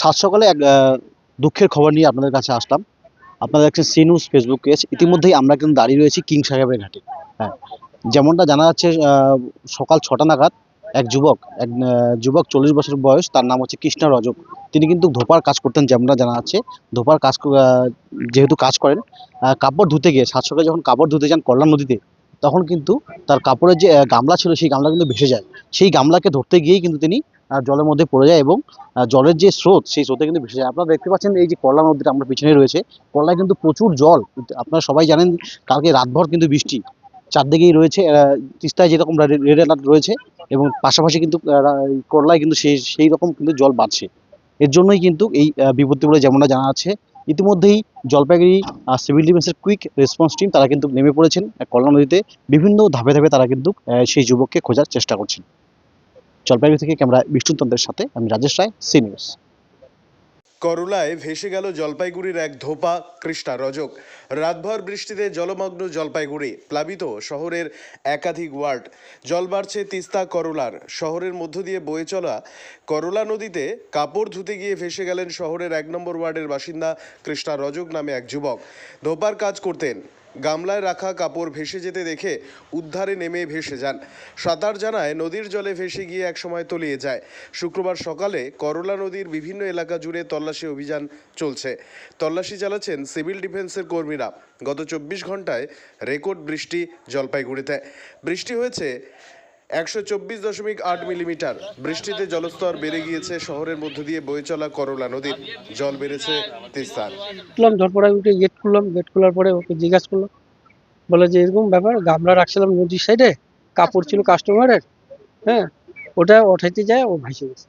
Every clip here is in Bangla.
সাত সকালে এক দুঃখের খবর নিয়ে আপনাদের কাছে আসলাম। আপনারা দেখছেন নিউজ ফেসবুক পেজ। ইতিমধ্যেই আমরা কিন্তু দাঁড়িয়ে রয়েছি কিং সাহেবের ঘাটে। হ্যাঁ যেমনটা জানা যাচ্ছে সকাল ছটা নাগাদ এক যুবক এক যুবক চল্লিশ বছর বয়স, তার নাম হচ্ছে কৃষ্ণা রজক তিনি কিন্তু ধোপার কাজ করতেন, যেমনটা জানা যাচ্ছে। ধোপার কাজ যেহেতু কাজ করেন কাপড় ধুতে গিয়ে, সাত সকালে যখন কাপড় ধুতে যান কল্যাণ নদীতে, তখন কিন্তু তার কাপড়ের যে গামলা ছিল, সেই গামলা কিন্তু ভেসে যায়। সেই গামলাকে ধরতে গিয়েই কিন্তু তিনি জলের মধ্যে পড়ে যায় এবং জলের যে স্রোত, সেই স্রোতে কিন্তু ভেসে যায়। আপনারা দেখতে পাচ্ছেন এই যে কল্যাণ নদীটা আমার পিছনে রয়েছে। কল্যাণে কিন্তু প্রচুর জল। আপনারা সবাই জানেন কালকে রাতভর কিন্তু বৃষ্টি। চারদিকেই রয়েছে তিস্তায় যেরকম রেড অ্যালার্ট রয়েছে এবং পাশাপাশি কিন্তু করলায় কিন্তু সেই সেই রকম কিন্তু জল বাড়ছে। এর জন্যই কিন্তু এই বিপত্তি বলে যেমনটা জানা আছে, ইতিমধ্যেই জলপাইগুড়ি সিভিল ডিফেন্সের কুইক রেসপন্স টিম তারা কিন্তু নেমে পড়েছেন কল্যাণ নদীতে। বিভিন্ন ধাপে ধাপে তারা কিন্তু সেই যুবককে খোঁজার চেষ্টা করছেন। জলপাইগুড়ি থেকে ক্যামেরা বিষ্ণুতন্ত্রের সাথে, আমি রাজেশ রায় সি নিউজ করলায় ভেসে গেল জলপাইগুড়ির এক ধোপা, কৃষ্ণা রজক। রাতভর বৃষ্টিতে জলমগ্ন জলপাইগুড়ি, প্লাবিত শহরের একাধিক ওয়ার্ড। জল বাড়ছে তিস্তা করলার, শহরের মধ্য দিয়ে বয়ে চলা করলা নদীতে কাপড় ধুতে গিয়ে ভেসে গেলেন শহরের এক নম্বর ওয়ার্ডের বাসিন্দা কৃষ্ণা রজক নামে এক যুবক। ধোপার কাজ করতেন। গামলায় রাখা কাপড় ভেসে যেতে দেখে উদ্ধারে নেমে ভেসে যান। সাঁতার জানায় নদীর জলে ভেসে গিয়ে একসময় তলিয়ে যায়। শুক্রবার সকালে করলা নদীর বিভিন্ন এলাকা জুড়ে তল্লাশি অভিযান চলছে। তল্লাশি চালাচ্ছেন সিভিল ডিফেন্সের কর্মীরা। গত চব্বিশ ঘন্টায় রেকর্ড বৃষ্টি জলপাইগুড়িতে। বৃষ্টি হয়েছে একশো চব্বিশ দশমিক আট মিলিমিটার। বৃষ্টিতে জলস্তর বেড়ে গিয়েছে শহরের মধ্য দিয়ে বয়ে চলা করলা নদীর। জল বেড়েছে তিস্তার। উঠলাম ধরপড়ায় উঠে গেট খুললাম গেট খোলার পরে ওকে জিজ্ঞাসা করলাম। বলে যে এরকম ব্যাপার গামলা রাখছিলাম নদীর সাইডে কাপড় ছিল কাস্টমারের হ্যাঁ ওটা ওঠাইতে যায় ও ভাসে গেছে।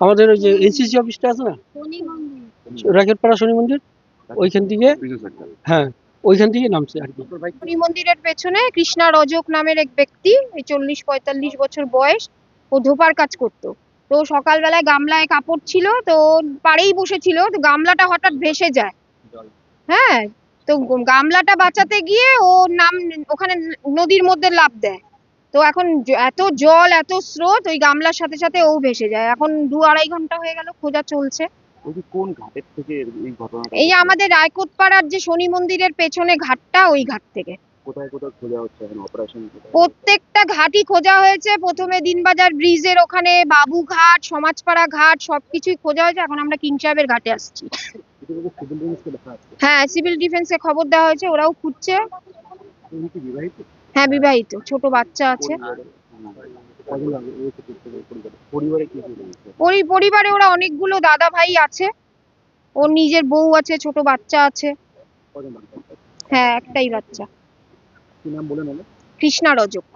আমাদের ওই যে এনসিসি অফিসটা আছে না? রাকেটপাড়া শনি মন্দির ওইখান থেকে হ্যাঁ। ওইখান থেকে নামছে আর কি। শনি মন্দিরের পেছনে কৃষ্ণা রজক নামের এক ব্যক্তি, এই চল্লিশ পঁয়তাল্লিশ বছর বয়স, ও ধোপার কাজ করত। তো সকালবেলায় গামলায় কাপড় ছিল, তো পাড়েই বসেছিল, তো গামলাটা হঠাৎ ভেসে যায়। হ্যাঁ তো গামলাটা বাঁচাতে গিয়ে ও নাম, ওখানে নদীর মধ্যে লাফ দেয়। তো এখন এত জল, এত স্রোত, ওই গামলার সাথে সাথে ও ভেসে যায়। এখন দু আড়াই ঘণ্টা হয়ে গেল, খোঁজা চলছে। কোন ঘাটের থেকে এই ঘটনা এই আমাদের রায়কোট পাড়ার যে শনি মন্দিরের পেছনে ঘাটটা ওই ঘাট থেকে। কোথায় কোথায় খোঁজা হচ্ছে এখন অপারেশন প্রত্যেকটা ঘাটই খোঁজা হয়েছে। প্রথমে দিনবাজার ব্রিজের ওখানে বাবুঘাট সমাজপাড়া ঘাট সবকিছুই খোঁজা হয়েছে। এখন আমরা কিং সাহেবের ঘাটে আসছি। হ্যাঁ সিভিল ডিফেন্সে খবর দেওয়া হয়েছে ওরাও খুঁজছে। হ্যাঁ বিবাহিত। ছোট বাচ্চা আছে। পরিবারে ওই পরিবারে ওরা অনেকগুলো দাদা ভাই আছে। ওর নিজের বউ আছে ছোট বাচ্চা আছে? হ্যাঁ একটাই বাচ্চা। কি নাম বলে কৃষ্ণা রজক।